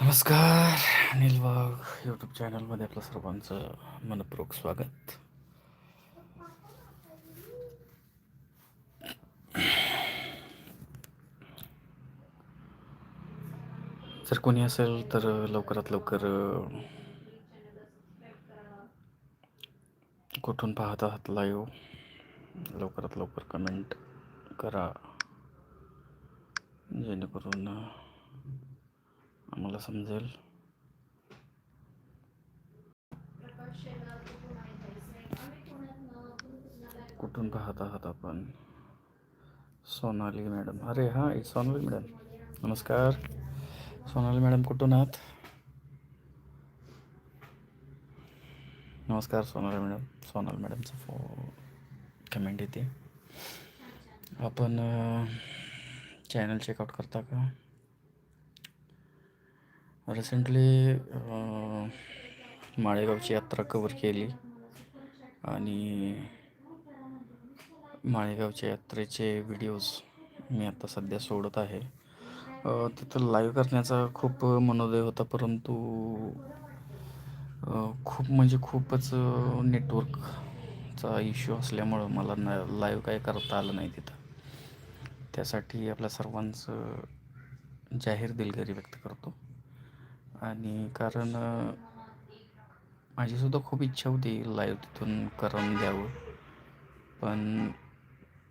नमस्कार अनिल वाघ यूट्यूब चॅनलमध्ये आपलं सर्वांचं मनपूर्वक स्वागत. जर कोणी असेल तर लवकरात लवकर कुठून पाहत आहात लाईव्ह लवकरात लवकर कमेंट करा. जेणेकरून आम्हाला समजेल. कुठून पाहत आहात आपण? सोनाली मॅडम. अरे हां सोनाली मॅडम. नमस्कार. सोनाली मॅडम कुठून आहात? नमस्कार सोनाली मॅडम. सोनाली मॅडमचा फो कमेंट येते. आपण चॅनल चेकआउट करता का? रिसेंटली माळेगावची यात्रा कवर केली आणि माळेगावच्या यात्रेचे व्हिडिओज मी आता सध्या सोडत आहे. तिथं लाईव्ह करण्याचा खूप मनोदय होता परंतु खूप म्हणजे खूपच नेटवर्कचा इश्यू असल्यामुळं मला न लाईव्ह काही करता आलं नाही तिथं. त्यासाठी आपल्या सर्वांचं जाहीर दिलगिरी व्यक्त करतो. आणि कारण माझीसुद्धा खूप इच्छा होती लाईव्ह तिथून करून द्यावं. पण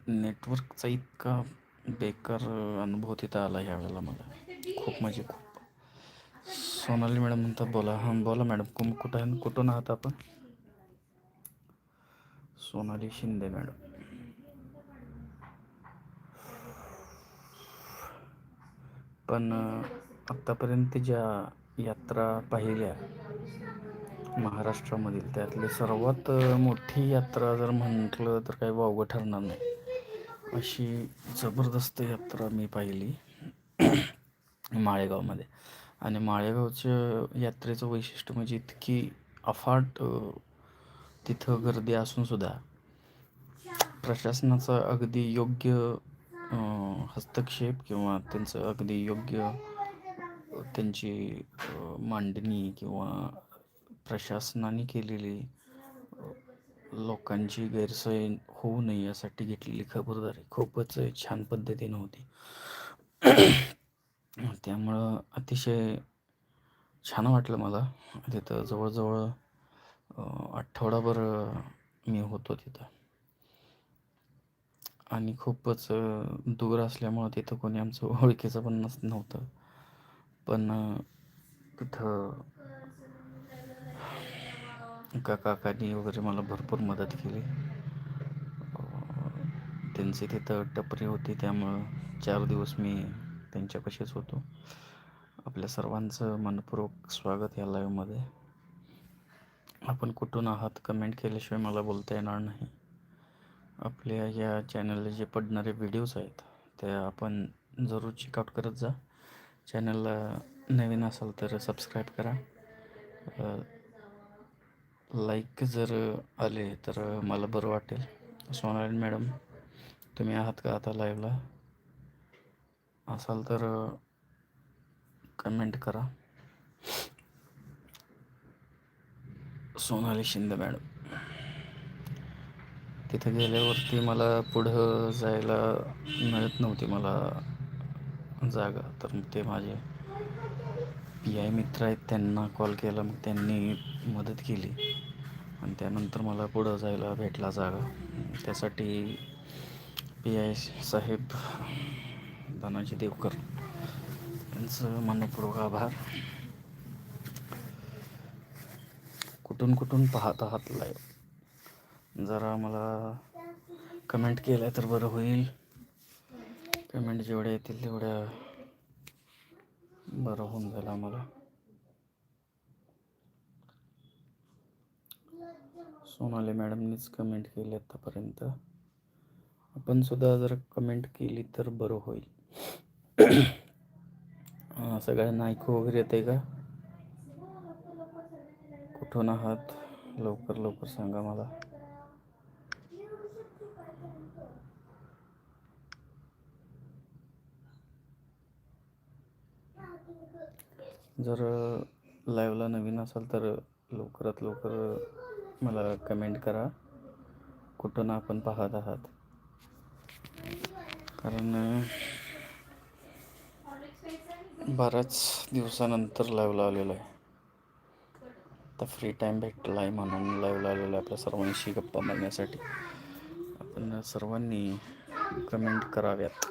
नेटवर्कचा इतका बेकार अनुभव तिथं आला ह्यावेळेला मला. खूप म्हणजे खूप. सोनाली मॅडम म्हणतात बोला हां बोला मॅडम कुम कुठं कुठून आहात आपण? सोनाली शिंदे मॅडम. पण आत्तापर्यंत ज्या यात्रा पाहिल्या महाराष्ट्रामधील त्यातली सर्वात मोठी यात्रा जर म्हटलं तर काही वावगं ठरणार नाही. अशी जबरदस्त यात्रा मी पाहिली माळेगावमध्ये. आणि माळेगावच्या यात्रेचं वैशिष्ट्य म्हणजे इतकी अफाट तिथं गर्दी असूनसुद्धा प्रशासनाचा अगदी योग्य हस्तक्षेप किंवा त्यांचं अगदी योग्य त्यांची मांडणी किंवा प्रशासनाने केलेली लोकांची गैरसोय होऊ नये यासाठी घेतलेली खबरदारी खूपच छान पद्धतीनं होती. त्यामुळं अतिशय छान वाटलं मला. तिथं जवळजवळ आठवडाभर मी होतो तिथं. आणि खूपच दूर असल्यामुळं तिथं कोणी आमचं ओळखीचं पण नस नव्हतं. पण तिथं एका काकांनी वगैरे मला भरपूर मदत केली. त्यांची तिथं टपरी होती त्यामुळं चार दिवस मी त्यांच्यापाशीच होतो. आपल्या सर्वांचं मनपूर्वक स्वागत या लाईव्हमध्ये आपण कुठून आहात? कमेंट केल्याशिवाय मला बोलता येणार नाही. आपल्या या चॅनलला जे पडणारे व्हिडिओज आहेत ते आपण जरूर चेकआउट करत जा. चॅनलला नवीन असाल तर सबस्क्राईब करा. लाईक जर आले तर मला बरं वाटेल. सोनाली मॅडम तुम्ही आहात का आता लाईव्हला असाल तर कमेंट करा. सोनाली शिंदे मॅडम तिथं गेल्यावरती मला पुढं जायला मिळत नव्हती मला जागा. तर मग ते माझे पी आय मित्र आहेत त्यांना कॉल केला. मग त्यांनी मदत केली. आणि त्यानंतर मला पुढं जायला भेटला जागा. त्यासाठी पी आय साहेब धनाजी देवकर यांचं मनपूर्वक आभार. कुठून कुठून पाहत आहात लाईव्ह जरा मला कमेंट केल्या तर बरं होईल. कमेंट जेवढ्या येतील तेवढ्या बरं होऊन जाईल आम्हाला. सोनाली मॅडमनीच कमेंट केली आतापर्यंत. आपण सुद्धा जर कमेंट केली तर बरं होईल. सगळ्यांना ऐकू वगैरे येते का? कुठून आहात? लवकर लवकर सांगा मला. जर लाईवला नवीन असाल तर लवकरात लवकर मला कमेंट करा. कुठून आपण पाहत आहात. कारण बऱ्याच दिवसानंतर लाईव्हला आलेलो आहे. आता फ्री टाईम भेटला आहे म्हणून लाईव्हला आलेलो आहे आपल्या सर्वांशी गप्पा मारण्यासाठी. आपण सर्वांनी कमेंट कराव्यात.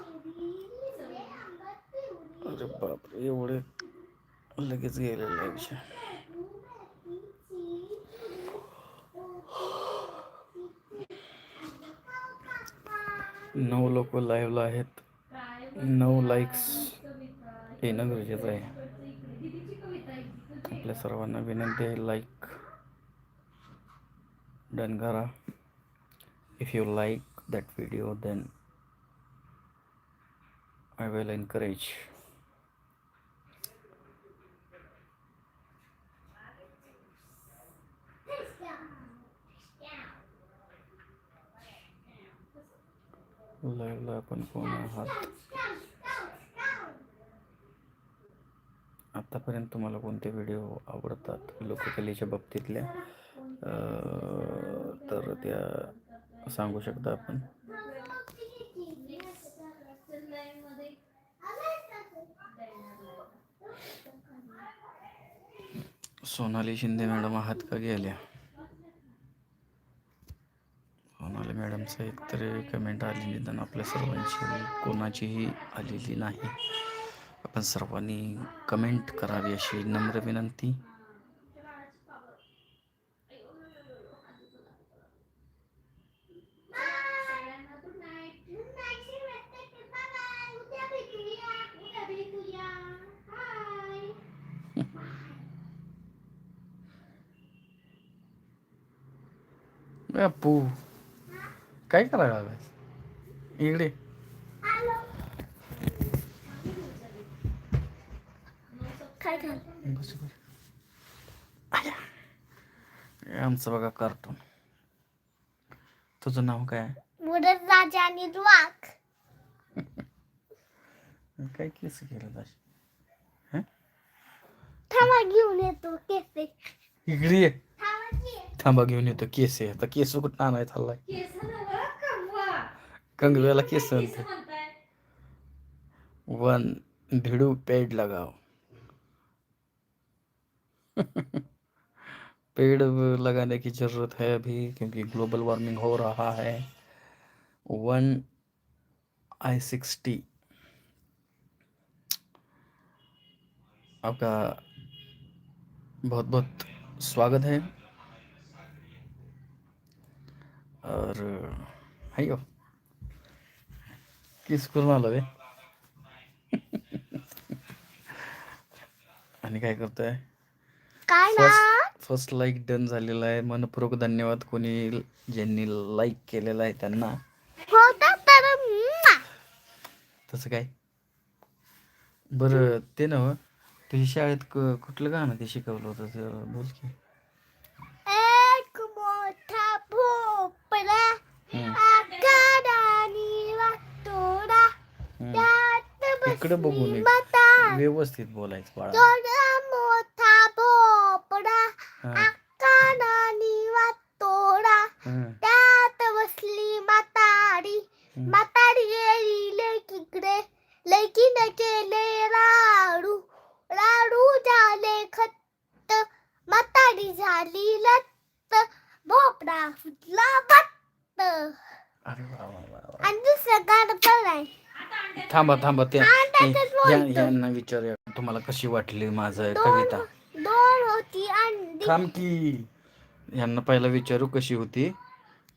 अरे बापरे एवढे लगेच गेलेला आहे विषय नऊ लोक लाईव्हला आहेत. नऊ लाईक्स येणं गरजेचं आहे. आपल्या सर्वांना विनंती आहे लाईक डन करा. If you like that video then I will encourage लाईव्हला आपण कोण आहात आतापर्यंत तुम्हाला कोणते व्हिडिओ आवडतात लोककलेच्या बाबतीतल्या? तर त्या सांगू शकता आपण. सोनाली शिंदे मॅडम आहात का गेल्या? सोनाली मॅडमचं एक तरी कमेंट आली निदान आपल्या सर्वांची कोणाचीही आलेली नाही. आपण सर्वांनी कमेंट करावी अशी नम्र विनंती. ए, अप्पू काय करायला लागलायस? इकडे. आमचं बघा कार्टून तुझं नाव काय? मुरत राजा आणि वाघ काय केस केलं दाश थांबा घेऊन येतो केसे. इकडे थांबा घेऊन येतो केस. आहे आता केस कुठं आणाय चाललाय? कंगव्याला केस आणते वन भिड़ू पेड़ लगाओ। पेड़ लगाने की ज़रूरत है अभी क्योंकि ग्लोबल वार्मिंग हो रहा है। One I sixty. आपका बहुत बहुत स्वागत है। और हायो किस करून आलो बे आणि काय करतोय? काय ना? फर्स्ट लाईक डन झालेला आहे. मनपूर्वक धन्यवाद कोणी ज्यांनी लाईक केलेलं आहे त्यांना. म्वा. तसं काय? बरं ते ना तुझ्या शाळेत क- कुठलं गाणं ते शिकवलं होतं? ते बोल की. इकडं एक म्हातारी. व्यवस्थित बोलायचं बाळा. त्यात बसली. म्हातारी. गेली लेकीकडे. लेकीने केले लाडू. लाडू झाले खत्त झाली लत्त भोपळा फुटला बत्त. आणि दुसरं गाणं पण आहे. थांबा थांबा ते या- बोलतो. यांना विचारूया तुम्हाला कशी वाटली माझं कविता? दोन दोन होती थांब की. यांना पहिला विचारू कशी होती.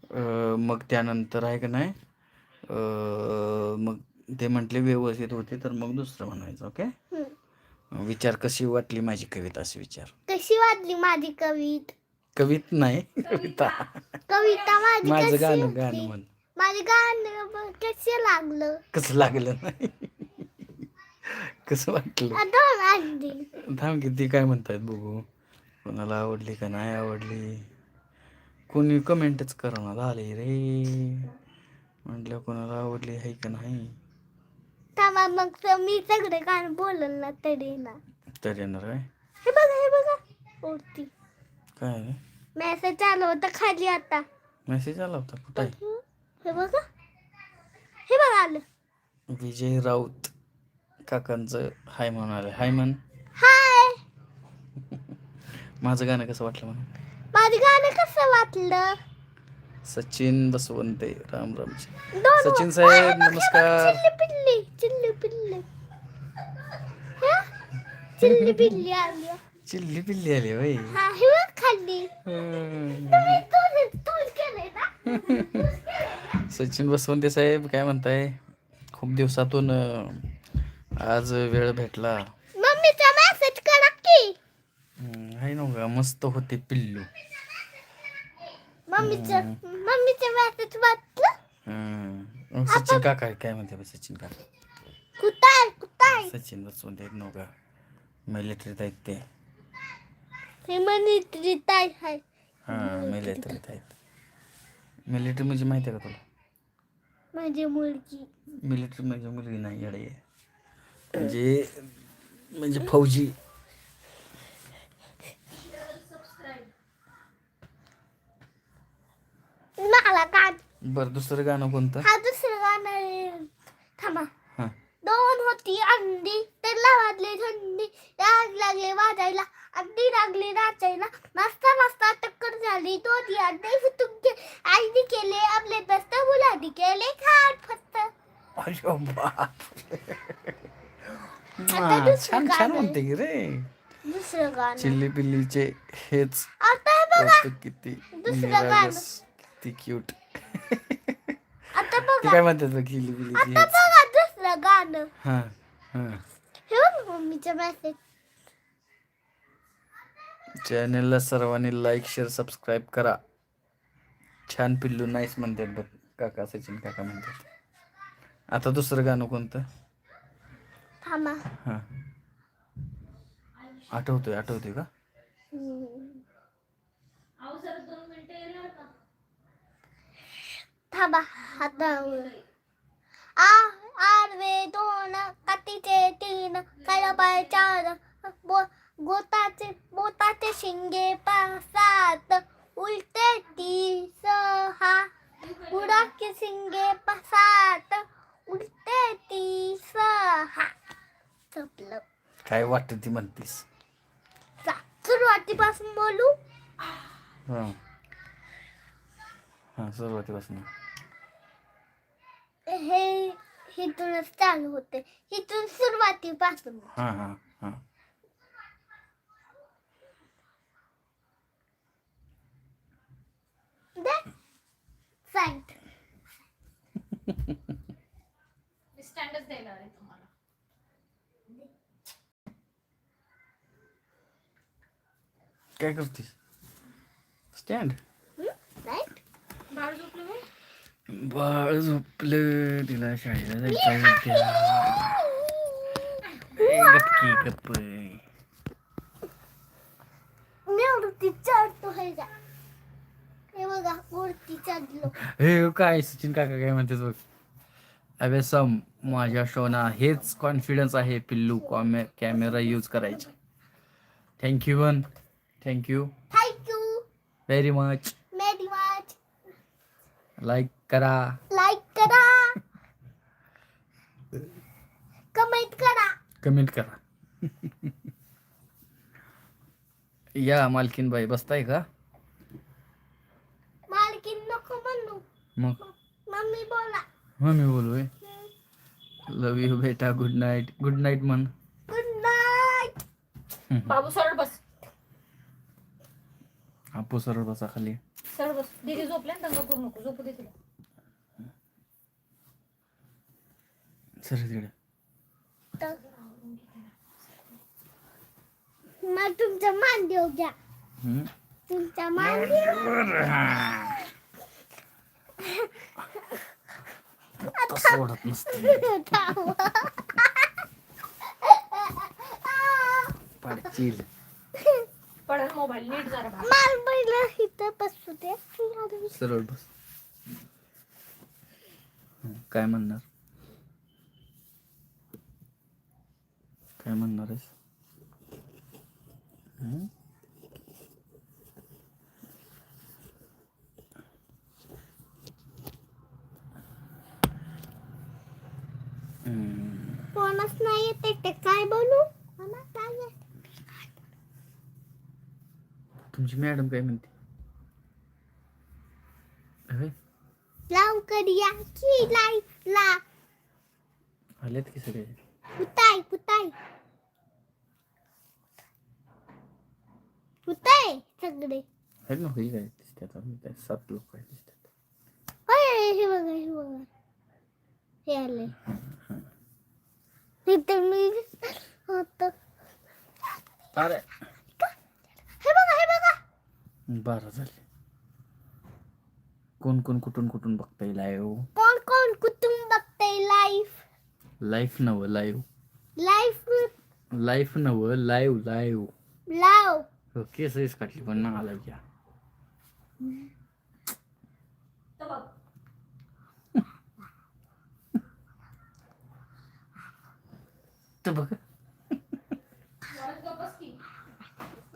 अं, मग त्यानंतर आहे का नाही? अं, मग ते म्हटले व्यवस्थित होते तर मग दुसरं म्हणायचं ओके. विचार कशी वाटली माझी कविता असे विचार. कशी वाटली माझी कवित? कवित नाही कविता. कविता माझी माझं कशी गाणं होती? गाणं म्हण. माझं गाणं कसं लागलं? कसं लागलं नाही? कसं वाटलं? थांब किती काय म्हणतायत बघू. कोणाला आवडली का नाही आवडली? कोणी कमेंटच करणार आले रे. म्हटलं कोणाला आवडली आहे का नाही? थांबा मग मी सगळे गाणं बोलल ना तरी ना. तर येणार काय? हे बघा हे बघा. वरती काय आहे? मेसेज आलं होतं खाली आता. मेसेज आला होता कुठं? आहे हे बघा. हे बघा आलं. विजय राऊत. काकांचं हाय म्हणून आलं हाय म्हण. हाय. माझं गाणं कसं वाटलं म्हणून माझं गाणं कसं वाटलं? सचिन बसवंते राम दोन सचिन साहेब, नमस्कार. चिल्ली पिल्ली चिल्ली पिल्ली. हा? चिल्ली पिल्ली आली. चिल्ली पिल्ली आली खाल्ली सचिन बसवंते साहेब काय म्हणताय? खूप दिवसातून आज वेळ भेटला. मम्मीचा मेसेज करा की. आहे ना का मस्त होते पिल्लू. मम्मीचं मम्मीचं मेसेज वाचलं? सचिन काका आहे, काय म्हणते सचिन काका? कुठाय कुठाय सचिन बसवंते आहेत नव्हता मिलिटरीत आहेत ते. हे म्हणे ताई हाय. हा मिलिटरीत आहेत. मिलिटरी म्हणजे माहिती आहे का तुला? माझी मुलगी. मिलिटरी म्हणजे मुलगी नाही येडे आहे. म्हणजे म्हणजे फौजी. बरं दुसरं गाणं कोणतं? हा दुसरं गाणं. थांबा. दोन होती अंडी त्याला वाजली थंडी आग लागले वाजायला अंडी लागली नाचायला. मस्ता मस्ता टक्कर झाली तो ती अंडे तुमचे आईने केले आपले बस्त मुलांनी केले खाट अरे बाप. आता दुसरं छान छान गाणं म्हणते की रे. दुसरं गाणं. चिल्ली पिल्लीचे हेच आता हे बघा. कौतुक किती दुसरं निरागस किती क्यूट आता ते बघा काय म्हणतात बघ चिल्ली पिल्लीचे आता हेच. बघा दुसरं गाणं. हां हां. हे बघ मम्मीचं मेसेज चॅनलला सर्वांनी लाईक शेअर सबस्क्राईब करा. छान पिल्लू नाईस म्हणतात बघ. काका सचिन काका म्हणतात. आता दुसरं गाणं कोणतं? थांबा. हां. आठवतोय आठवतोय का? थांबा आता आ आरवे दोन कातीचे तीन कळपाय चार बो गोताचे बोताचे शिंगे पाच सात उलटे ती सहा बुडाचे शिंगे पाच सात उलटे ती सहा संपलं. काय वाटतं ती म्हणतीस? सुरुवातीपासून बोलू? हां. हां सुरुवातीपासून हे इथूनच चालू होते. इथून सुरुवातीपासून. हां हां हां. स्टँडच देणार आहे. काय करतीस स्टँड बाळ झोपलं तिला शाळेला जायचं गपकी गप्प हे काय सचिन काका काय म्हणते बघ अबे सम माझ्या शोना हेच कॉन्फिडन्स आहे पिल्लू कॉमे कॅमेरा यूज करायचा thank you one thank you very much very much like करा. लाइक करा. कमेंट करा. कमेंट करा. या मालकीनबाई बसताय का? मालकीन नको म्हणू. मग? मम्मी बोला. मग मी बोलू लव यू बेटा. गुड नाईट गुड नाईट म्हण. गुड नाईट बाबू सरळ बस. आपू सरळ बसा खाली. सरळ बस. दीदी झोपल्या ना दंगा करू नको झोपू दे तिला. सर तिकडे मग तुमचा मान देऊ घ्या. हम्म. तुमचा मान देऊ नसते. पाडतील पडल मोबाईल नीट जरा बाळ. माल पहिलं इथं बसू दे सरळ बस हं, काय म्हणणार काय म्हणणार आहेस हं? हम्म. कोणच नाही येते ते काय बोलू मला काय येत? तुमची मॅडम काय म्हणते? अरे. लवकर या की लाईफला आलेत की सगळे? कुताय कुताय कुताय सगळे. आहेत ना होई काय दिसतात आम्ही काय सात लोक आहेत दिसतात. अय, हे बघा हे बघा. हे आले. तिथे मी होत. अरे. बारा झाले. कोण कोण कुठून कुठून बघताय लाईव्ह कोण कोण कुटुंब बघतंय लाईफ लाईफ नवं लाईव्ह लाईफ लाईफ नवं लाईव्ह लाईव्ह लाव हो केसच काटली पण ना आला घ्या तर बघ.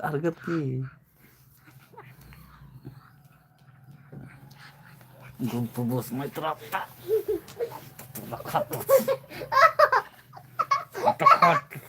अर्गत की. गुंप बस मैत्र आता तुला खातो आता खात ठी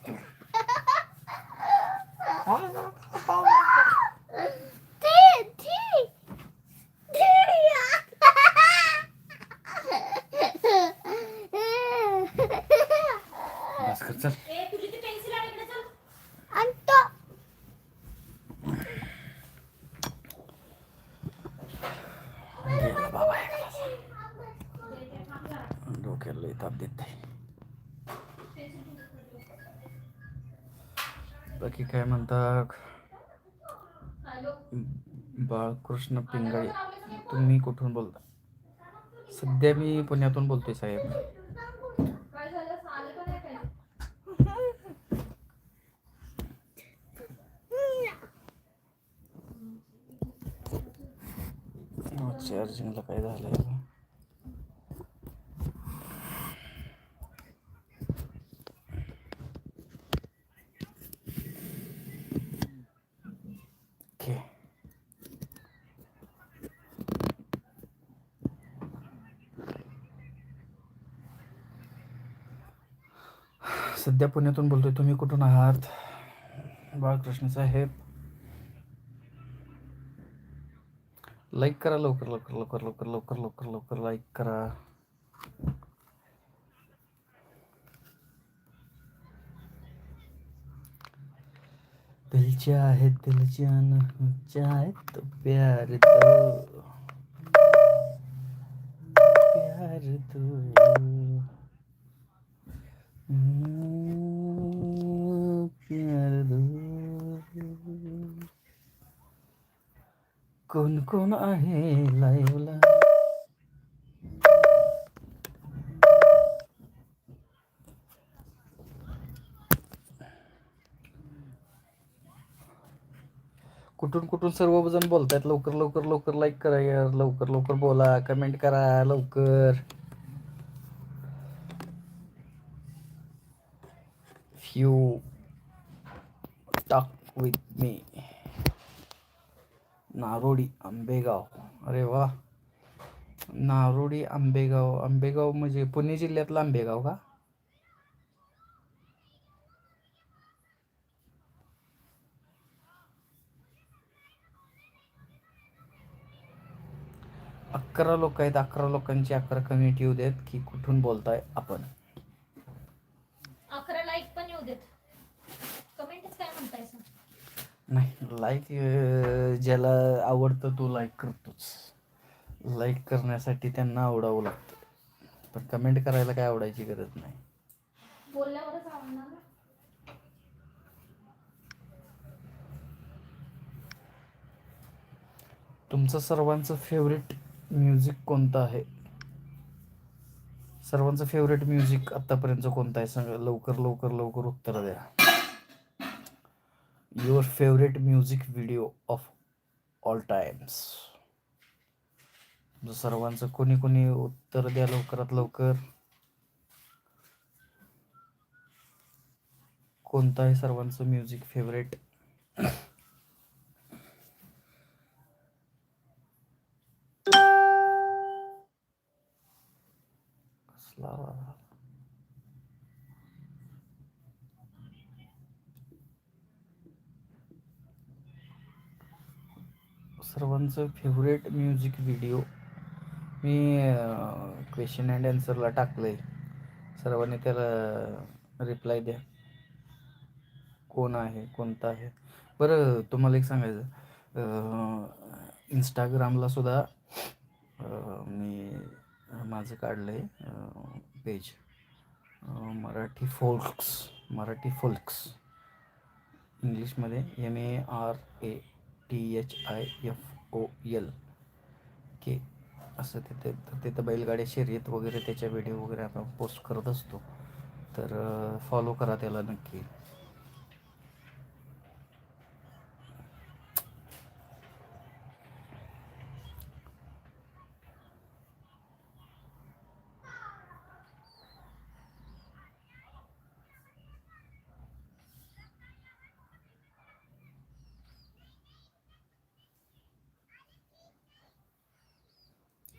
बाकी काय म्हणतात? बाळकृष्ण पिंगाळे, तुम्ही कुठून बोलता? सध्या मी पुण्यातून बोलतोय साहेब. चार्जिंगला काय झालंय? सध्या पुण्यातून बोलतोय. तुम्ही कुठून आहात? बाळकृष्ण साहेब लाईक करा लवकर लवकर लवकर लवकर लवकर लवकर लवकर लाईक करा. दिलच्या आहेत दिलच्या आहेत प्यार दो। प्यार प्यार दो। कोण कोण आहे लाईव्हला कुठून कुठून सर्वजण बोलतायत? लवकर लवकर लवकर लाईक करा यार. लवकर लवकर बोला. कमेंट करा. लवकर. You talk with me Narodi Ambegaon. अरे वा. नारोडी आंबेगाव. आंबेगाव म्हणजे पुणे जिल्ह्यातलं आंबेगाव का? अकरा लोक आहेत. अकरा लोकांची अकरा कम्युनिटी येऊ देत की कुठून बोलताय आपण अकरा लाईक पण येऊ देत कमेंटच काय म्हणताय सर नाही लाईक ज्याला आवडतं तो लाईक करतोच. लाईक करण्यासाठी त्यांना आवडावं लागतं. पण कमेंट करायला काय आवडायची गरज नाही. तुमचं सर्वांचं फेवरेट म्युझिक कोणतं आहे? सर्वांचं फेवरेट म्युझिक आतापर्यंत कोणतं आहे? सांगा लवकर लवकर लवकर उत्तर द्या. Your favourite music video of all times सर्वांचं कोणी कोणी उत्तर द्या लवकरात लवकर. कोणतं आहे सर्वांचं म्युझिक फेवरेट कसला सर्वांचं फेवरेट म्युझिक व्हिडिओ मी क्वेश्चन अँड आन्सरला टाकलं आहे सर्वांनी त्याला रिप्लाय द्या. कोण आहे कोणता आहे? बरं तुम्हाला एक सांगायचं. इंस्टाग्रामला सुद्धा मी माझं काढलं आहे page Marathi folks Marathi folks इंग्लिशमध्ये M A R A T H I F O L. K. असं तिथे तिथं बैलगाड्या शर्यत वगैरे त्याच्या व्हिडिओ वगैरे आपण पोस्ट करत असतो. तर फॉलो करा त्याला नक्की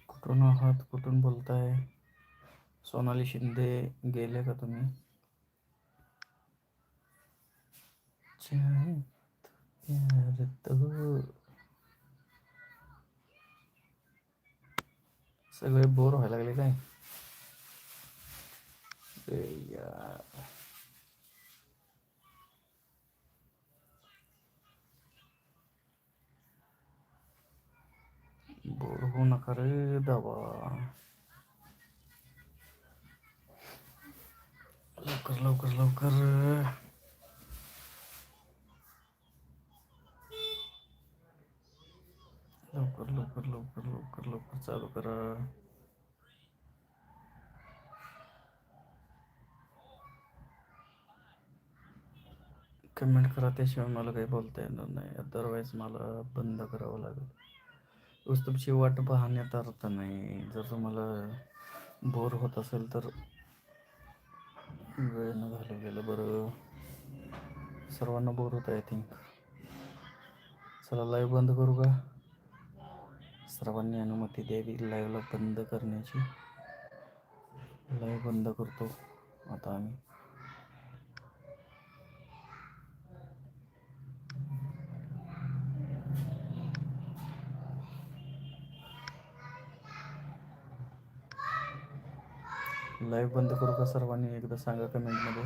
कुठून आहात कुठून बोलताय सोनाली शिंदे गेले का तुम्ही? सगळे बोर व्हायला लागले काय? यार. बोर होऊ नका रे दाबा. लवकर लवकर लवकर. लवकर लवकर लवकर लवकर लवकर चालू करा. कमेंट करा त्याशिवाय मला काही बोलता येणार नाही. अदरवाईज मला बंद करावं लागेल. उगाच तुमची वाट पाहण्यात अर्थ नाही. जर तुम्हाला बोर होत असेल तर वेळेनं घालवलेलं बरं. सर्वांना बोर होत आय थिंक चला लाईव्ह बंद करू का? सर्वांनी अनुमती द्यावी लाईव्हला बंद करण्याची. लाईव्ह बंद करतो आता आम्ही. लाईव्ह बंद करू का सर्वांनी एकदा सांगा कमेंटमध्ये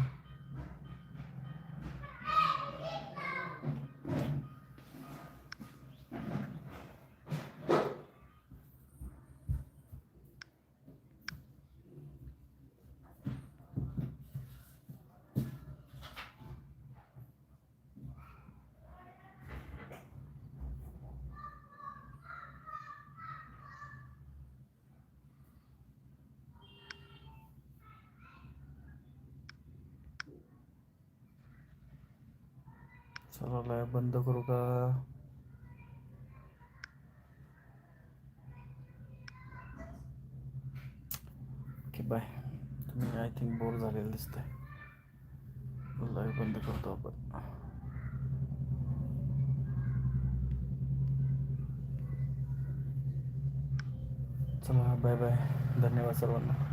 चला लाईव्ह बंद करू का ओके बाय तुम्ही आय थिंक बोर झालेलं दिसतंय लाईव्ह बंद करतो आपण चला बाय बाय धन्यवाद सर्वांना